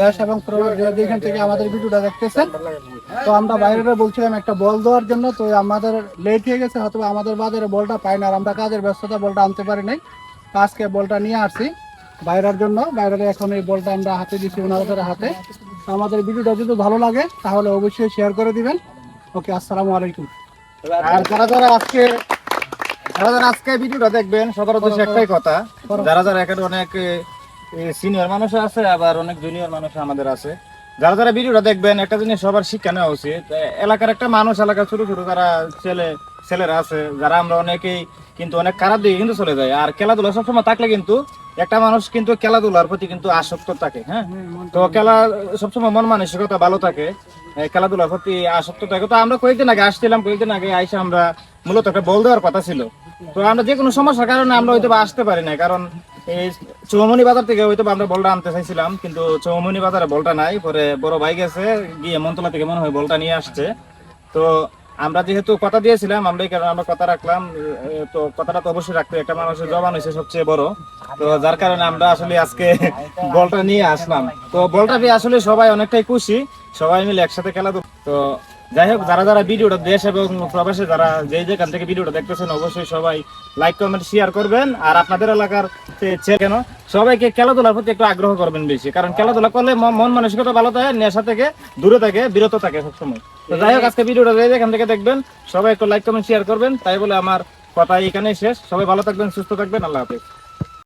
দেশ এবং যেখান থেকে আমাদের ভিডিওটা দেখতেছেন, তো আমরা বাইরে বলছিলাম একটা বল দেওয়ার জন্য, তো আমাদের লেট হয়ে গেছে হয়তো আমাদের বাজারে বলটা পাই না, আর আমরা কাজের ব্যস্ততা বলটা আনতে পারি নাই। আজকে বলটা নিয়ে আসছি বাইরের জন্য। বাইরের এখন এই বলটা আমরা হাতে দিচ্ছি ওনাদের হাতে। আমাদের ভিডিওটা যদি ভালো লাগে, তাহলে অবশ্যই শেয়ার করে দিবেন। ওকে, আসসালামু আলাইকুম। আর যারা যারা আজকে, যারা যারা আজকে ভিডিওটা দেখবেন, সবার উদ্দেশ্যে একটাই কথা। যারা যারা এখানে অনেক সিনিয়র মানুষ আছে, আবার অনেক জুনিয়র মানুষ আমাদের আছে। যারা যারা ভিডিওটা দেখবেন, একটা জিনিস সবার শিক্ষা নেওয়া উচিত। এলাকার একটা মানুষ, এলাকার ছোট ছোট যারা ছেলে, ছেলেরা আছে, যারা আমরা অনেকেই কিন্তু অনেক খারাপ দিকে কিন্তু চলে যায় আর খেলাধুলা সবসময় থাকলে কিন্তু একটা মানুষ কিন্তু খেলাধুলার প্রতি কিন্তু আসক্ত থাকে হ্যাঁ? তো খেলা সবসময় মন মানসিকতা ভালো থাকে খেলাধুলার প্রতি আসক্ত থাকে। তো আমরা কয়েকদিন আগে আসছিলাম, কয়েকদিন আগে আইসা আমরা মূলত একটা বল দেওয়ার কথা ছিল। তো আমরা যে কোনো সমস্যার কারণে আমরা হয়তো আসতে পারি না কারণ এই চৌমনি বাজার থেকে হয়তো আমরা বলটা আনতে চাইছিলাম, কিন্তু চৌমনি বাজারে বলটা নাই। পরে বড় ভাই গেছে, গিয়ে মন্তলা থেকে মনে হয় বলটা নিয়ে আসছে। তো আমরা যেহেতু কথা দিয়েছিলাম, আমরা এই কারণে আমরা কথা রাখলাম। তো কথাটা তো অবশ্যই রাখতে একটা মানুষের জবান হয়েছে সবচেয়ে বড়। তো যার কারণে আমরা আসলে আজকে বলটা নিয়ে আসলাম। তো বলটা পেয়ে আসলে সবাই অনেকটাই খুশি। সবাই মিলে একসাথে খেলা তো যাই হোক, যারা যারা ভিডিওটা দেশ এবং প্রবাসে যারা যে যেখান থেকে ভিডিওটা দেখতেছেন, অবশ্যই সবাই লাইক কমেন্ট শেয়ার করবেন। আর আপনাদের এলাকার কেন, সবাইকে খেলাধুলার প্রতি একটু আগ্রহ করবেন বেশি। কারণ খেলাধুলা করলে মন মানসিকতা ভালো থাকে, নেশা থেকে দূরে থাকে, বিরত থাকে সবসময়। তো যাই হোক, আজকে ভিডিওটা যে যেখান থেকে দেখবেন, সবাই একটু লাইক কমেন্ট শেয়ার করবেন। তাই বলে আমার কথা এখানেই শেষ। সবাই ভালো থাকবেন, সুস্থ থাকবেন। আল্লাহ হাফেজ।